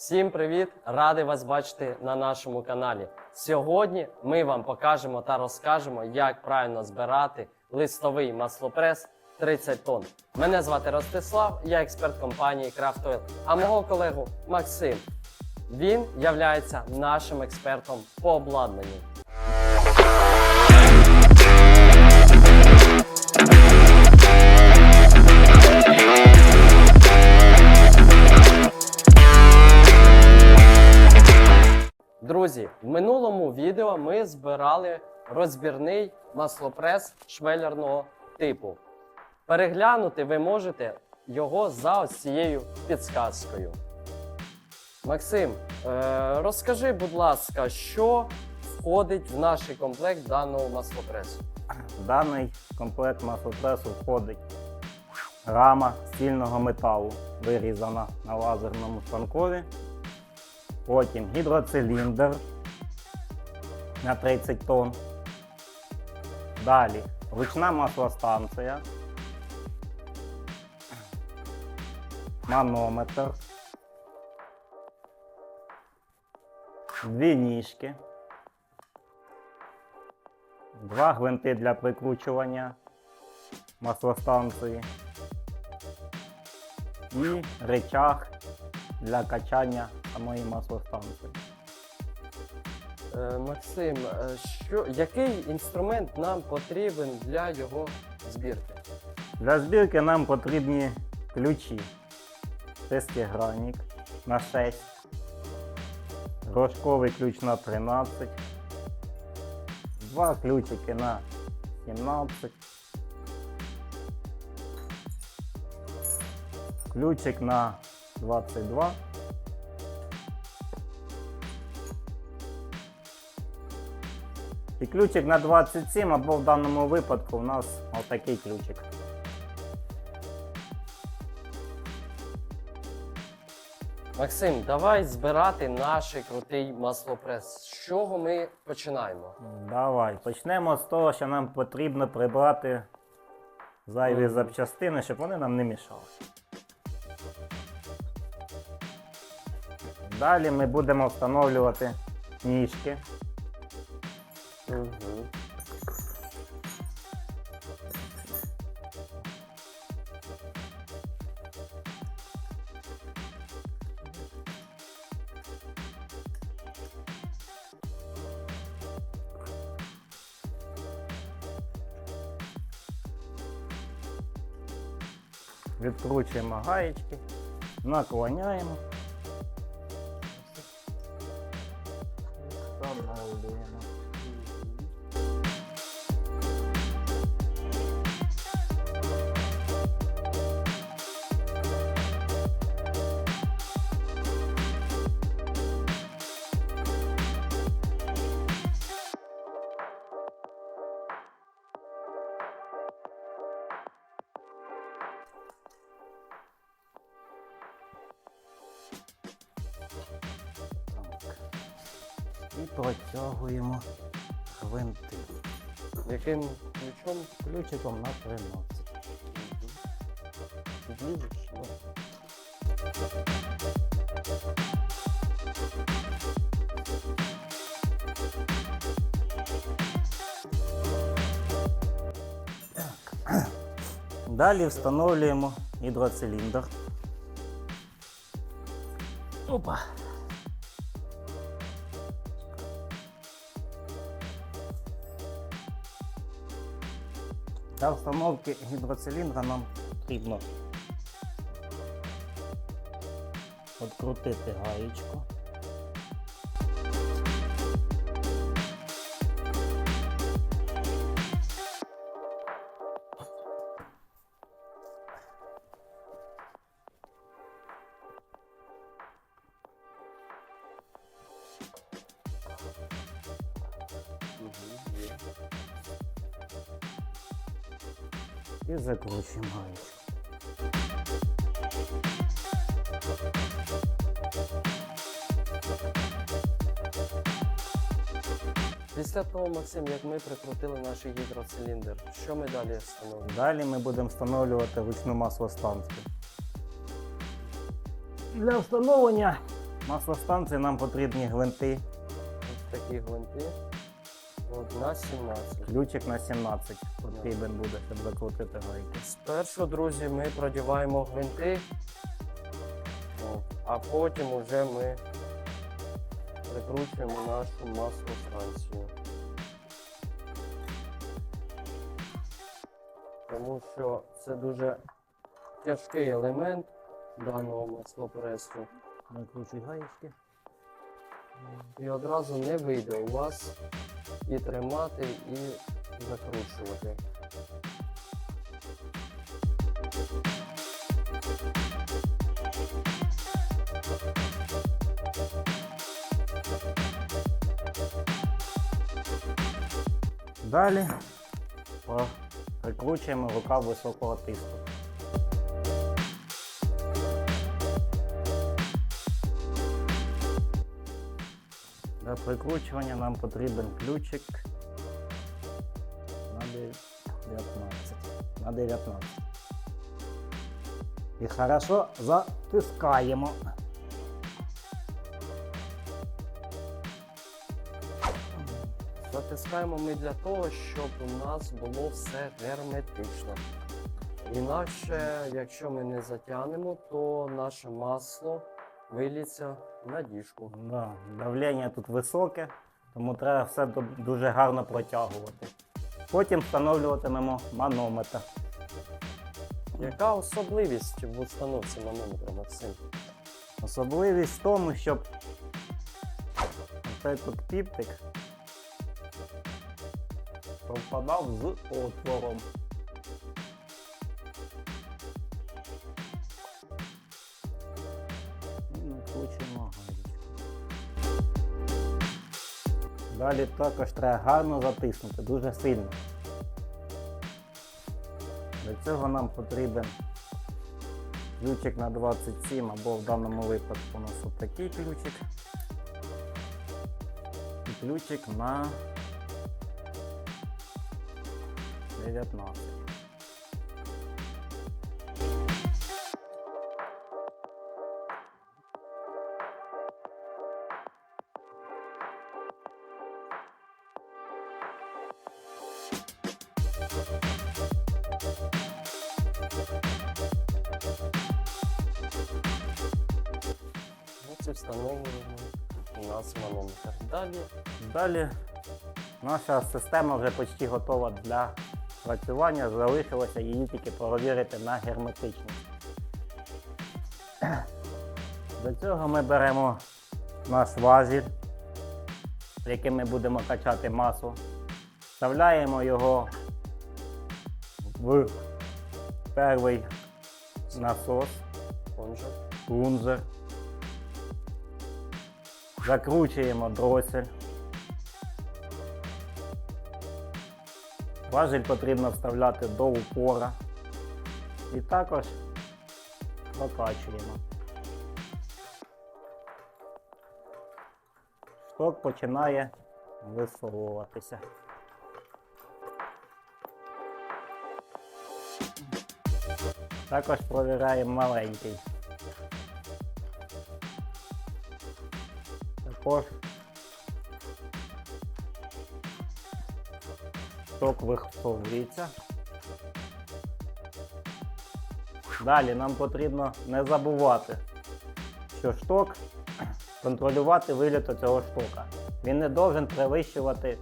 Всім привіт! Радий вас бачити на нашому каналі. Сьогодні ми вам покажемо та розкажемо, як правильно збирати листовий маслопрес 30 тонн. Мене звати Ростислав, я експерт компанії Craft Oil, а мого колегу Максим. Він являється нашим експертом по обладнанню. Друзі, в минулому відео ми збирали розбірний маслопрес швелерного типу. Переглянути ви можете його за ось цією підсказкою. Максим, е, розкажи, будь ласка, що входить в наш комплект даного маслопресу? Даний комплект маслопресу входить рама стільного металу, вирізана на лазерному станкові. Потім гідроциліндр на 30 тонн. Далі ручна маслостанція, манометр, дві ніжки, два гвинти для прикручування маслостанції. І речах для качання самої маслостанції. Е, Максим, е, що, який інструмент нам потрібен для його збірки? Для збірки нам потрібні ключі. Шестигранник на 6, рожковий ключ на 13, два ключики на 17, ключик на 22. І ключик на 27, або в даному випадку у нас отакий ключик. Максим, давай збирати наш крутий маслопрес. З чого ми починаємо? Давай, почнемо з того, що нам потрібно прибрати зайві запчастини, щоб вони нам не мішали. Далі ми будемо встановлювати ніжки. Відкручуємо гаєчки, наклоняємо. Встановлюємо. І протягуємо гвинти Яким ключом ключиком на 13. підлізеш? Ну. Далі встановлюємо гідроциліндр. Опа. Для установки гідроциліндра нам потрібно відкрутити гаєчку. І закручуємо гаєчку. Після того, Максим, як ми прикрутили наш гідроциліндр, що ми далі встановимо? Далі ми будемо встановлювати ручну маслостанцію. Для встановлення Маслостанції нам потрібні гвинти, Ось такі гвинти. От, на 17. ключик на 17 потрібен буде, щоб закрутити гайки. Спершу, друзі, ми продіваємо гвинти, От, а потім уже ми прикручуємо нашу маслостанцію. Тому що це дуже тяжкий елемент даного маслопресу. Накручуй гаєчки. І одразу не вийде у вас і тримати, і закручувати. Далі прикручуємо рукав високого тиску. Для прикручування нам потрібен ключик на 19. На 19. І хорошо затискаємо. Затискаємо ми для того, щоб у нас було все герметично. Інакше, якщо ми не затягнемо, то наше масло виліться на діжку. Да, давлення тут високе, тому треба все дуже гарно протягувати. Потім встановлюватимемо манометр. Яка особливість в установці манометра, Максим? Особливість в тому, щоб цей тут піптик совпадав з отвором. Далі також треба гарно затиснути, дуже сильно. Для цього нам потрібен ключик на 27 або в даному випадку у нас отакий ключик. І ключик на 19. Ось і встановлюємо у нас манометр. Далі Далі наша система вже почти готова для працювання. Залишилося її тільки перевірити на герметичність. До цього ми беремо наш важіль, яким ми будемо качати масу. Вставляємо його в перший насос, плонжер. плунжер. Закручуємо дросель. Важіль потрібно вставляти до упора. І також прокачуємо. Шток починає висовуватися. Також провіряємо маленький. Також шток виховується. Далі нам потрібно не забувати, що шток контролювати виліт цього штока. Він не должен перевищувати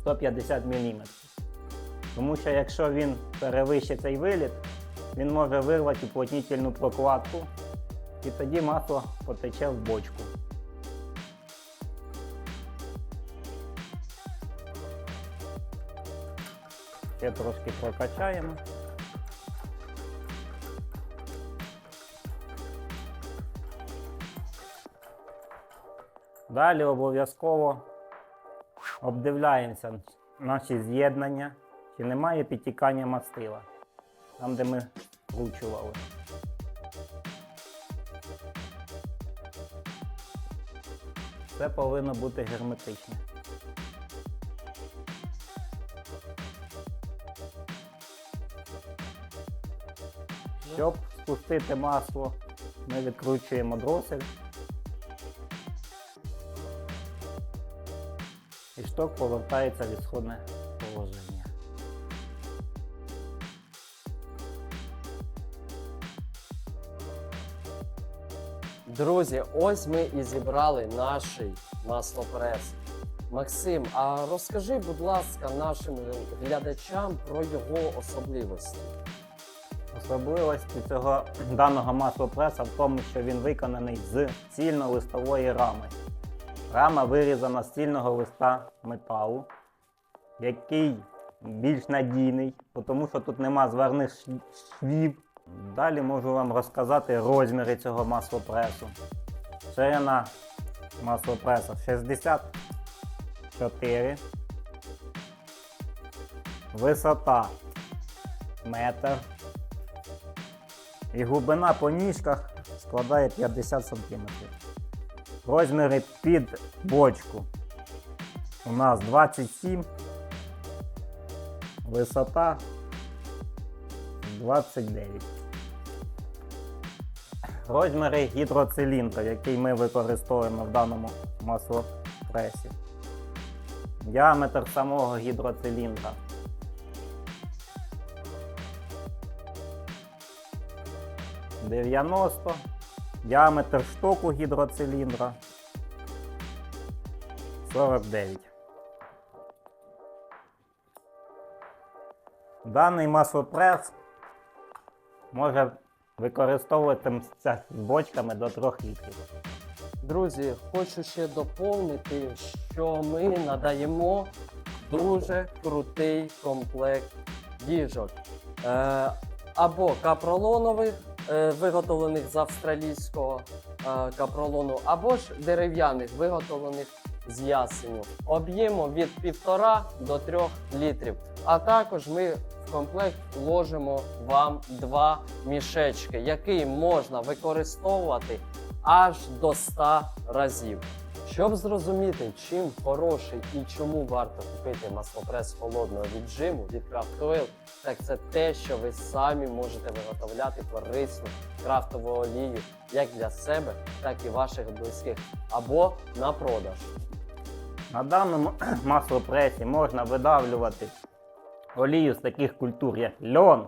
150 мм. Тому що якщо він перевищить цей виліт, він може вирвати уплотнительну прокладку і тоді масло потече в бочку. Ще трошки прокачаємо. Далі обов'язково обдивляємося наші з'єднання, чи немає підтікання мастила, там де ми влучували. Це повинно бути герметичне? Щоб спустити масло, ми відкручуємо дросель і шток повертається в ісходне Друзі, ось ми і зібрали наш маслопрес. Максим, а розкажи, будь ласка, нашим глядачам про його особливості. Особливості цього даного маслопреса в тому, що він виконаний з цільнолистової рами. Рама вирізана з цільного листа металу, який більш надійний, тому що тут нема зверних швів. Далі можу вам розказати розміри цього маслопресу. Ширина маслопреса 64. Висота метр. І глибина по ніжках складає 50 см. Розміри під бочку у нас 27, висота 29. Розміри гідроциліндра, який ми використовуємо в даному маслопресі. Діаметр самого гідроциліндра 90, діаметр штоку гідроциліндра 49. Даний маслопрес може використовуватися з бочками до 3 літрів. Друзі, хочу ще доповнити, що ми надаємо дуже крутий комплект діжок. Е, або капролонових, е, виготовлених з австралійського е, капролону, або ж дерев'яних, виготовлених з ясеню. Об'ємом від 1,5 до 3 літрів. А також ми комплект вложимо вам два мішечки, які можна використовувати аж до 100 разів. Щоб зрозуміти, чим хороший і чому варто купити маслопрес холодного віджиму від Craft Oil, так це те, що ви самі можете виготовляти корисну крафтову олію як для себе, так і ваших близьких, або на продаж. На даному маслопресі можна видавлювати олію з таких культур, як льон,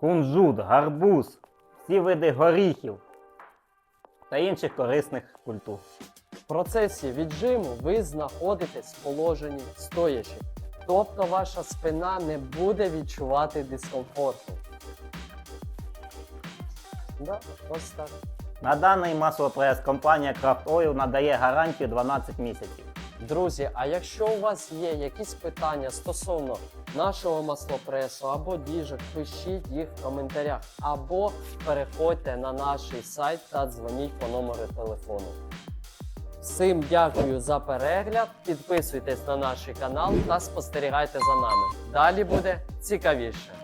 кунжут, гарбуз, всі види горіхів та інших корисних культур. В процесі віджиму ви знаходитесь в положенні стоячи, тобто ваша спина не буде відчувати дискомфорту. Да, ось так. На даний маслопрес компанія Craft Oil надає гарантію 12 місяців. Друзі, а якщо у вас є якісь питання стосовно нашого маслопресу або діжок, пишіть їх в коментарях, або переходьте на наш сайт та дзвоніть по номеру телефону. Всім дякую за перегляд. Підписуйтесь на наш канал та спостерігайте за нами. Далі буде цікавіше.